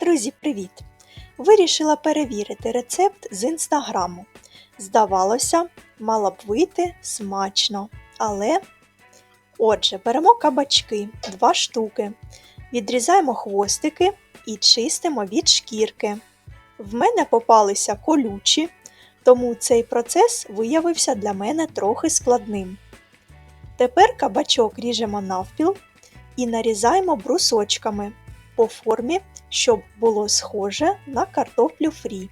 Друзі, привіт! Вирішила перевірити рецепт з інстаграму. Здавалося, мала б вийти смачно. Але, отже, беремо кабачки, два штуки, відрізаємо хвостики і чистимо від шкірки. В мене попалися колючі, тому цей процес виявився для мене трохи складним. Тепер кабачок ріжемо навпіл і нарізаємо брусочками по формі, щоб було схоже на картоплю фрі.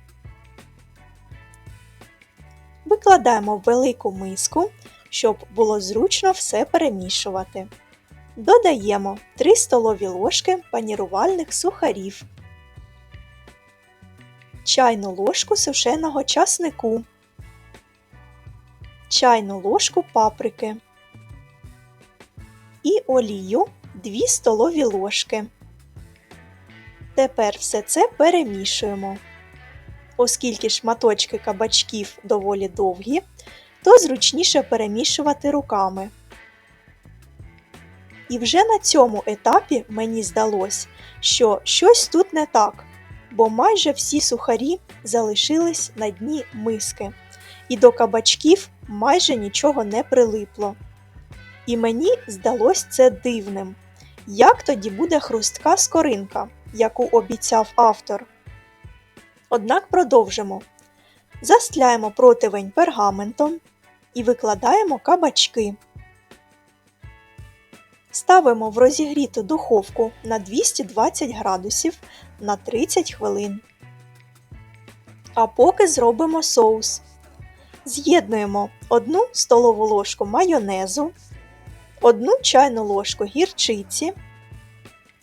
Викладаємо в велику миску, щоб було зручно все перемішувати. Додаємо 3 столові ложки панірувальних сухарів, чайну ложку сушеного часнику, чайну ложку паприки і олію 2 столові ложки. Тепер все це перемішуємо. Оскільки шматочки кабачків доволі довгі, то зручніше перемішувати руками. І вже на цьому етапі мені здалось, що щось тут не так, бо майже всі сухарі залишились на дні миски, і до кабачків майже нічого не прилипло. І мені здалось це дивним. Як тоді буде хрустка скоринка? Яку обіцяв автор. Однак продовжимо. Застляємо противень пергаментом і викладаємо кабачки. Ставимо в розігріту духовку на 220 градусів на 30 хвилин. А поки зробимо соус. З'єднуємо 1 столову ложку майонезу, 1 чайну ложку гірчиці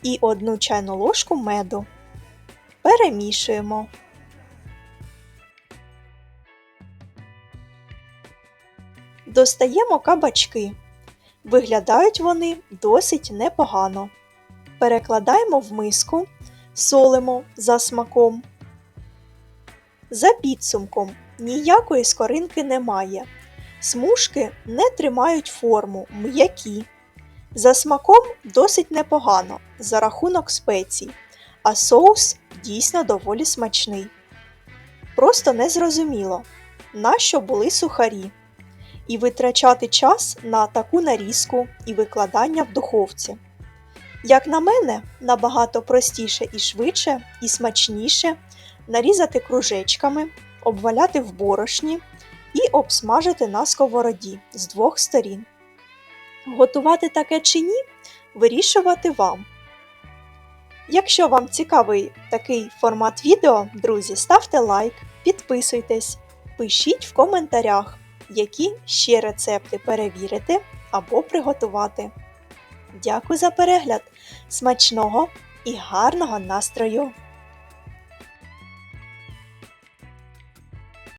і 1 чайну ложку меду. Перемішуємо. Достаємо кабачки. Виглядають вони досить непогано. Перекладаємо в миску, солимо за смаком. За підсумком ніякої скоринки немає. Смужки не тримають форму, м'які. За смаком досить непогано за рахунок спецій, а соус дійсно доволі смачний. Просто незрозуміло, нащо були сухарі, і витрачати час на таку нарізку і викладання в духовці. Як на мене, набагато простіше і швидше, і смачніше нарізати кружечками, обваляти в борошні і обсмажити на сковороді з двох сторін. Готувати таке чи ні, вирішувати вам. Якщо вам цікавий такий формат відео, друзі, ставте лайк, підписуйтесь, пишіть в коментарях, які ще рецепти перевірити або приготувати. Дякую за перегляд! Смачного і гарного настрою!